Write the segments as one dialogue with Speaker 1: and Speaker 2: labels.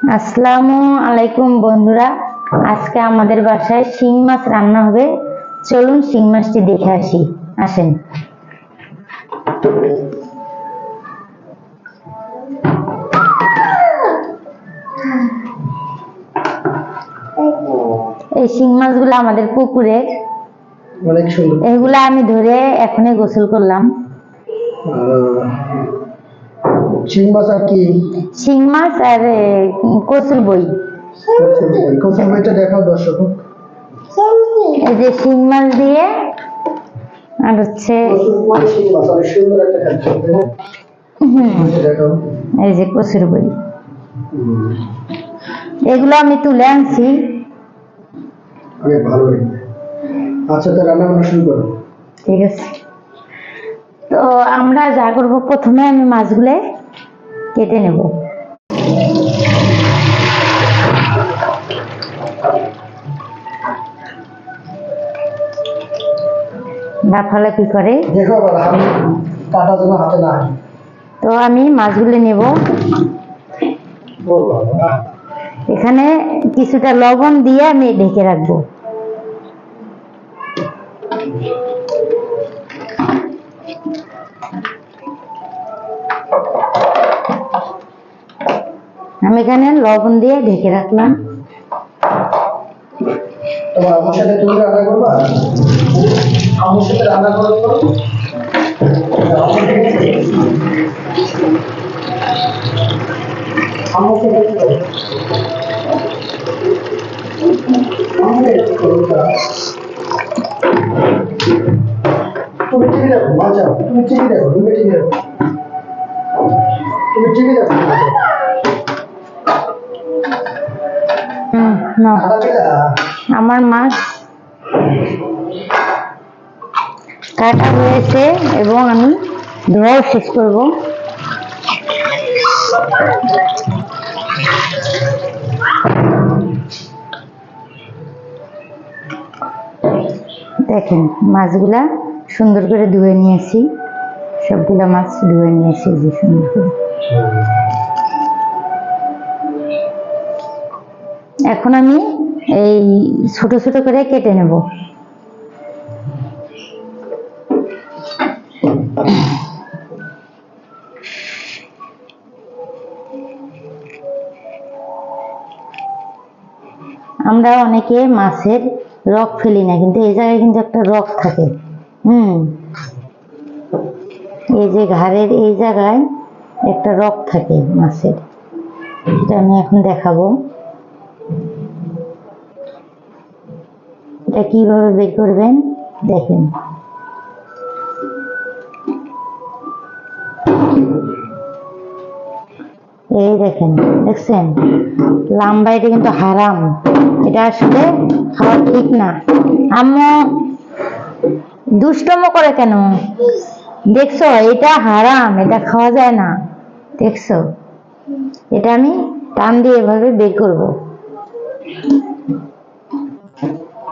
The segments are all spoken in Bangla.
Speaker 1: আসসালামু আলাইকুম বন্ধুরা। আজকে আমাদের বাসায় শিং মাছ রান্না হবে। চলুন শিং মাছটি দেখে আসি। আসেন। এই শিং মাছগুলো আমাদের পুকুরে। এগুলা আমি ধরে এখনই গোসল করলাম।
Speaker 2: শিং মাছ আর কি?
Speaker 1: শিং মাছ আর কচুর বই।
Speaker 2: কচুর বইটা দেখাও দর্শক।
Speaker 1: এই যে শিং মাছ দিয়ে আর হচ্ছে এই যে কচুর বই। এগুলো আমি তুলে আনছি।
Speaker 2: অনেক ভালো আচ্ছা তো রান্না বান্না শুরু করো।
Speaker 1: ঠিক আছে। তো আমরা যা করব প্রথমে আমি মাছগুলো কেটে নেব। লাফালাফি করে? তো আমি মাছগুলো নেব। এখানে কিছুটা লবণ দিয়ে আমি ঢেকে রাখব। আমি এখানে লবণ দিয়ে ঢেকে রাখলাম।
Speaker 2: তুমি রান্না। তুমি দেখো তুমি টিভি দেখো, তুমি টিভি দেখো। তুমি দেখো পেলা
Speaker 1: আমার মাছ কাটা হয়েছে এবং আমি ধোয়াও শেষ করব। দেখেন, মাছগুলা সুন্দর করে ধুয়ে নিয়েছি। সবগুলা মাছ ধুয়ে নিয়েছি যে সুন্দর করে। এখন আমি এই ছোট ছোট করে কেটে নেব। আমরা অনেকে মাছের রক ফেলি না, কিন্তু এই জায়গায় কিন্তু একটা রক থাকে। হুম। এই যে ঘাড়ের এই জায়গায় একটা রক থাকে মাছের। এটা আমি এখন দেখাবো। এটা কীভাবে বের করবেন? দেখেন। এই দেখেন, দেখছেন? লাম্বা এটা কিন্তু হারাম। এটা আসলে খাওয়া ঠিক না। আম্মু, দুষ্টম করে কেন? দেখছ, এটা হারাম, এটা খাওয়া যায় না। দেখছ? এটা আমি টান দিয়ে এভাবে বের করব।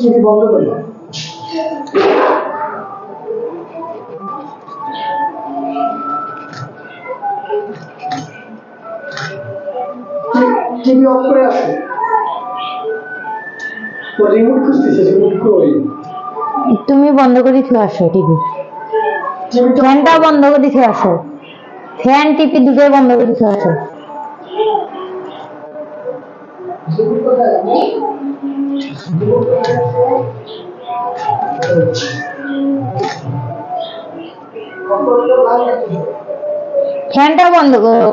Speaker 2: টিভি বন্ধ টিভি অফ করে আসো। ও রিমোট খুঁজতেছে রিমোট কই
Speaker 1: তুমি বন্ধ করে থুয়ে আসো টিভি।
Speaker 2: টিভিটা
Speaker 1: ফ্যানটাও বন্ধ করে থুয়ে আসো। ফ্যান টিপি দুটোই বন্ধ করে থুয়ে আসো। ফ্যানটা বন্ধ করো।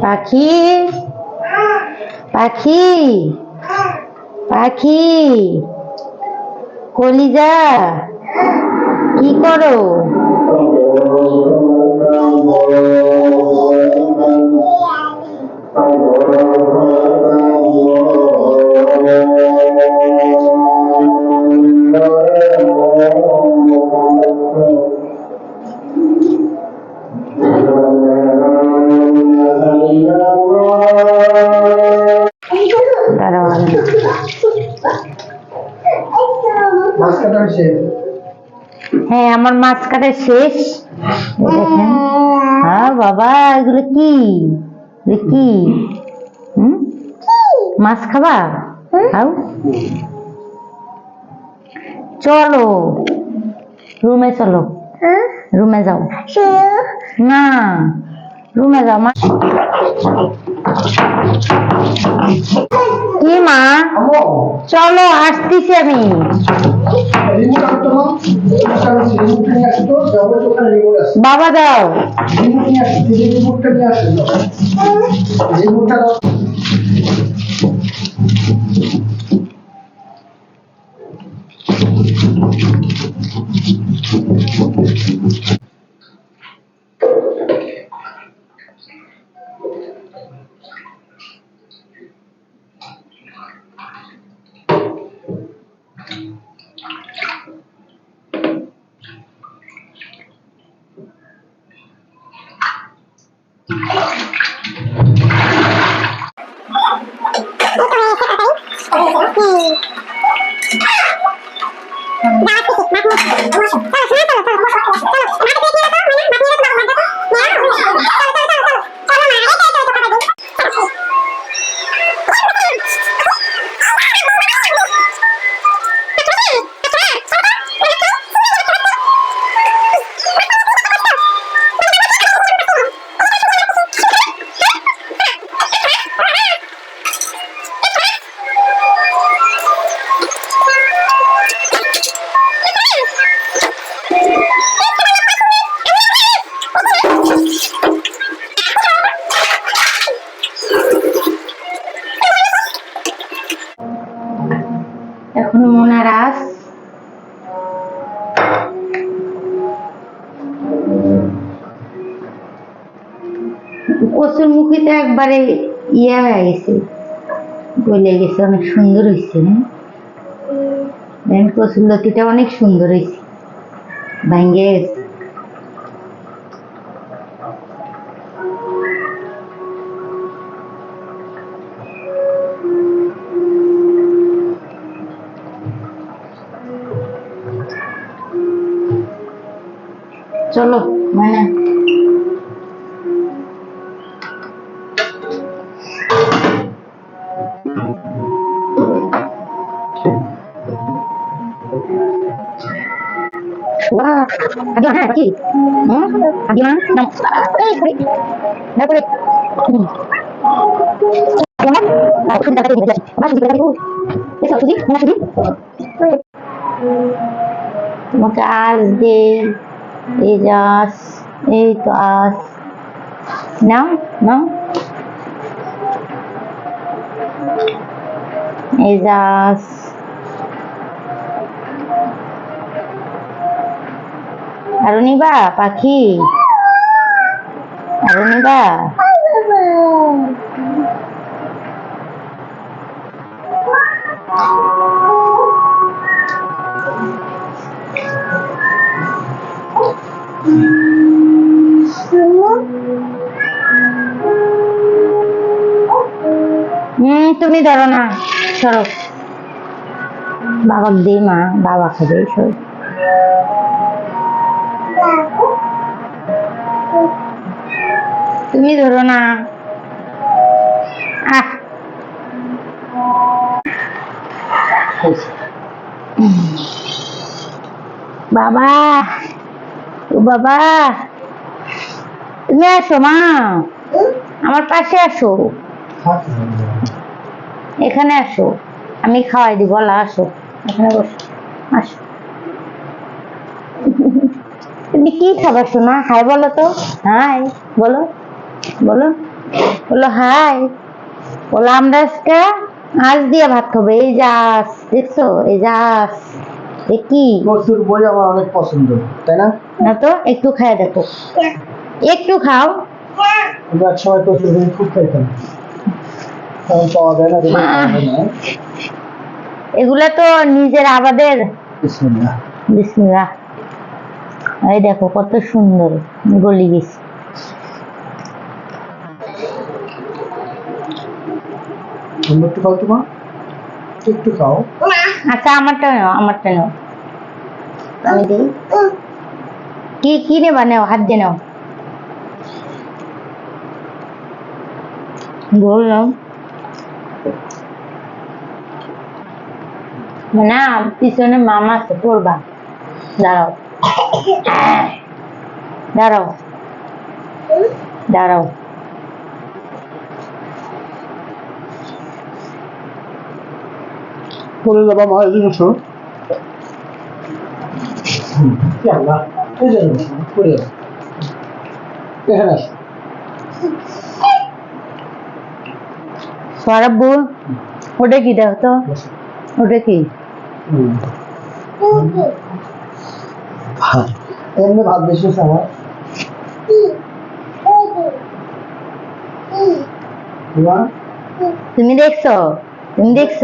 Speaker 1: Tá aqui, tá aqui, tá aqui, কলিজা que করো
Speaker 2: মাছ কাটা হয়েছে
Speaker 1: হ্যাঁ আমার মাছ কাটা শেষ। দেখেন। হ্যাঁ বাবা এগুলো কি? কি? হুম? মাছ খাবা? খাও। চলো। রুমে চলো। রুমে যাও। না রুমে যাও মা। মা। চলো আসতেছি আমি।
Speaker 2: রিমোট আনতো
Speaker 1: Vamos. কচুর মুখিতে একবারে ইয়ে হয়ে গেছে, গলে গেছে, অনেক সুন্দর হয়েছে হ্যাঁ? দেখেন লতিটা অনেক সুন্দর হয়েছে, ভাঙ্গে চলো মানে Aduh, mana? Kaki. Hmm? Aduh, mana? Nama. Eh, kulit. Dah kulit. Hmm. Ya, kan? Nah, itu kata ini. Masuk di kata ini. Ya, Mana Suzy? Maka as di is as now now নাও নাও এই যাস আরও নিবা পাখি। আরও নিবা হুম, তুমি ধরো না, সরো। বাবাকে দিই মা বাবা খাবে সরো। তুমি ধরো না। বাবা, ও বাবা। তুমি আসো, মা। আমার পাশে আসো। এখানে আসো। আমি খাওয়াই দিব, বলা, আসো। এখানে বসো। আসো। তুমি কি খাবার শোনা হাই, বলো তো। হাই, বলো। বলো? বলো হাই। বলো আমরা আজকে আঁশ দিয়ে ভাত খাব। এই যে আঁশ দেখছ? এই যে আঁশ এ কি
Speaker 2: কচুর বই আমার অনেক পছন্দ তাই না?
Speaker 1: না তো একটু খায় দেখো। একটু খাও।
Speaker 2: আমরা এক সময় কচুর বই খুব পাওয়া যায় না।
Speaker 1: এগুলা তো নিজের আবাদের।
Speaker 2: বিসমিল্লাহ।
Speaker 1: বিসমিল্লাহ। এই দেখো কত সুন্দর গলি গেছে।
Speaker 2: একটু খাও।
Speaker 1: আচ্ছা আমারটা নাও আমারটা নাও। আমি কি কি নেবা নাও? হাত দিয়ে নাও। বললাম না, পিছনে মামা আছে, পড়বা। দাঁড়াও। দাঁড়াও। দাঁড়াও।
Speaker 2: যাবা মা আসো।
Speaker 1: সরাব্বু ওটা কি দেখো তো? ওটা কি?
Speaker 2: এমনি ভাত বেশি আমার।
Speaker 1: তুমি দেখছ? তুমি দেখছ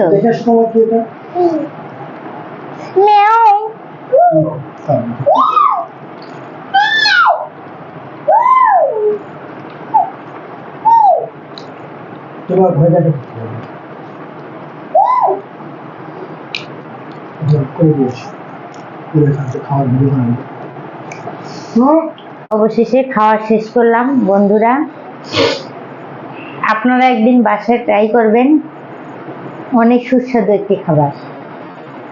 Speaker 2: তোমার হ্যাঁ।
Speaker 1: অবশেষে খাওয়া শেষ করলাম বন্ধুরা। আপনারা একদিন বাসায় ট্রাই করবেন। অনেক সুস্বাদু একটি খাবার।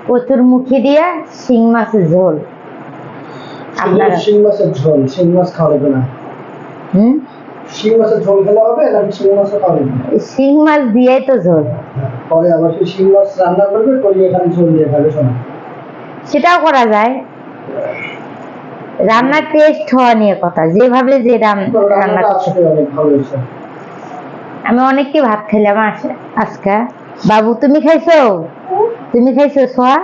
Speaker 1: কচুর মুখি দিয়া শিং মাছের ঝোল। আপনারা
Speaker 2: শিং মাছের ঝোল শিং মাছ খাওয়া না।
Speaker 1: হুম?
Speaker 2: শিং মাছের ঝোল খেলে হবে নাকি শিং মাছও খাওয়া
Speaker 1: শিং মাছ দিয়েই তো ঝোল।
Speaker 2: পরে আবার সেই শিং মাছ রান্না করবে করিয়ে এখানে ঝোল দিয়ে খাবে শোনা
Speaker 1: সেটাও করা যায়। রান্নার টেস্ট হওয়া নিয়ে কথা। যেভাবে যে রান্না করতে আমি অনেককে ভাত খেলাম আজকে। বাবু, তুমি খাইছো? তুমি খাইছো সোয়া?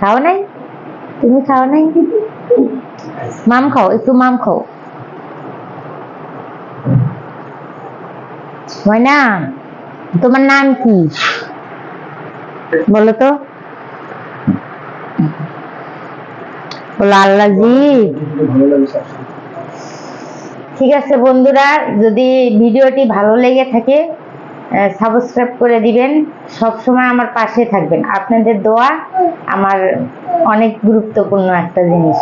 Speaker 1: খাও নাই? তুমি খাও নাই? মাম খাও, একটু মাম খাও। ময়না, তোমার নাম কি? বলো তো। বলো আল্লাহজি। ঠিক আছে বন্ধুরা, যদি ভিডিওটি ভালো লেগে থাকে সাবস্ক্রাইব করে দিবেন সবসময় আমার পাশে থাকবেন আপনাদের দোয়া আমার অনেক গুরুত্বপূর্ণ একটা জিনিস.